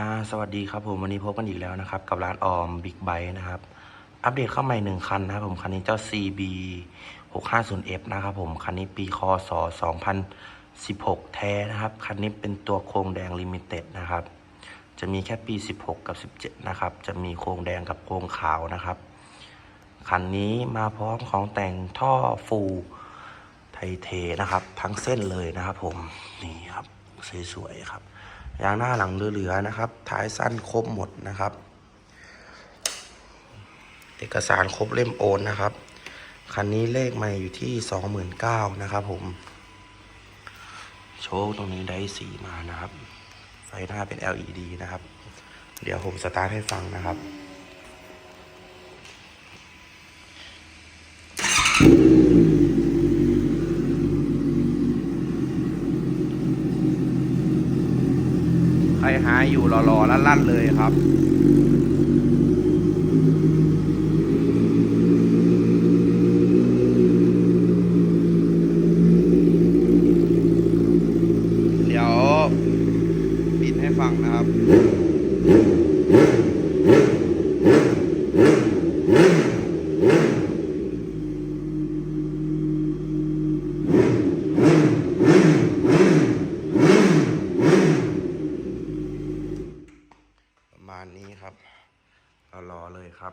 อ่าสวัสดีครับผมวันนี้พบกันอีกแล้วนะครับ กับร้านออมบิ๊กไบนะครับ อัปเดตเข้าใหม่หนึ่งคันนะครับผมคันนี้เจ้า CB 650F นะครับผมคันนี้ปีคศ2016 แท้นะครับ คันนี้เป็นตัวโครงแดงลิมิเต็ดนะครับ จะมีแค่ปี 16 กับ 17 นะครับ จะมีโครงแดงกับโครงขาวนะครับ คันนี้มาพร้อมของแต่งท่อฟูไทเทนะครับ ทั้งเส้นเลยนะครับผมนี่ครับสวยๆครับ ยางหน้าหลังเหลือๆนะครับ ท้ายสั้นครบหมดนะครับ เอกสารครบเล่มโอนนะครับ คันนี้เลขไม่อยู่ที่สองหมื่นเก้านะครับผม โชว์ตรงนี้ได้สีมานะครับ ไฟหน้าเป็น LED นะครับ เดี๋ยวผมสตาร์ทให้ฟังนะครับใค หาอยู่หล่อๆลั่นๆเลยครับเดี๋ยวปิดให้ฟังนะครับ ประ มาณนี้ครับรอเลยครับ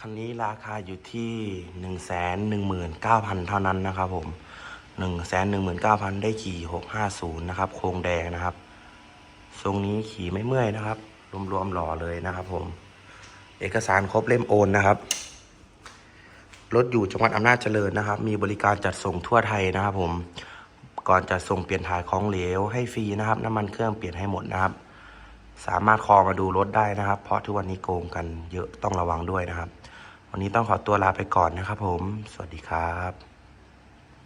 คันนี้ราคาอยู่ที่หนึ่งแสนหนึ่งหมื่นเก้าพันเท่านั้นนะครับผมหนึ่งแสนหนึ่งหมื่นเก้าพันได้ขี่หกห้าศูนย์นะครับ โครงแดงนะครับ ทรงนี้ขี่ไม่เมื่อยนะครับ รวมๆหล่อเลยนะครับผม เอกสารครบเล่มโอนนะครับ รถอยู่จังหวัดอำนาจเจริญนะครับ มีบริการจัดส่งทั่วไทยนะครับผม ก่อนจัดส่งเปลี่ยนถ่ายของเหลวให้ฟรีนะครับ น้ำมันเครื่องเปลี่ยนให้หมดนะครับ สามารถคอมาดูรถได้นะครับ เพราะทุกวันนี้โกงกันเยอะต้องระวังด้วยนะครับ วันนี้ต้องขอตัวลาไปก่อนนะครับผม สวัสดีครับ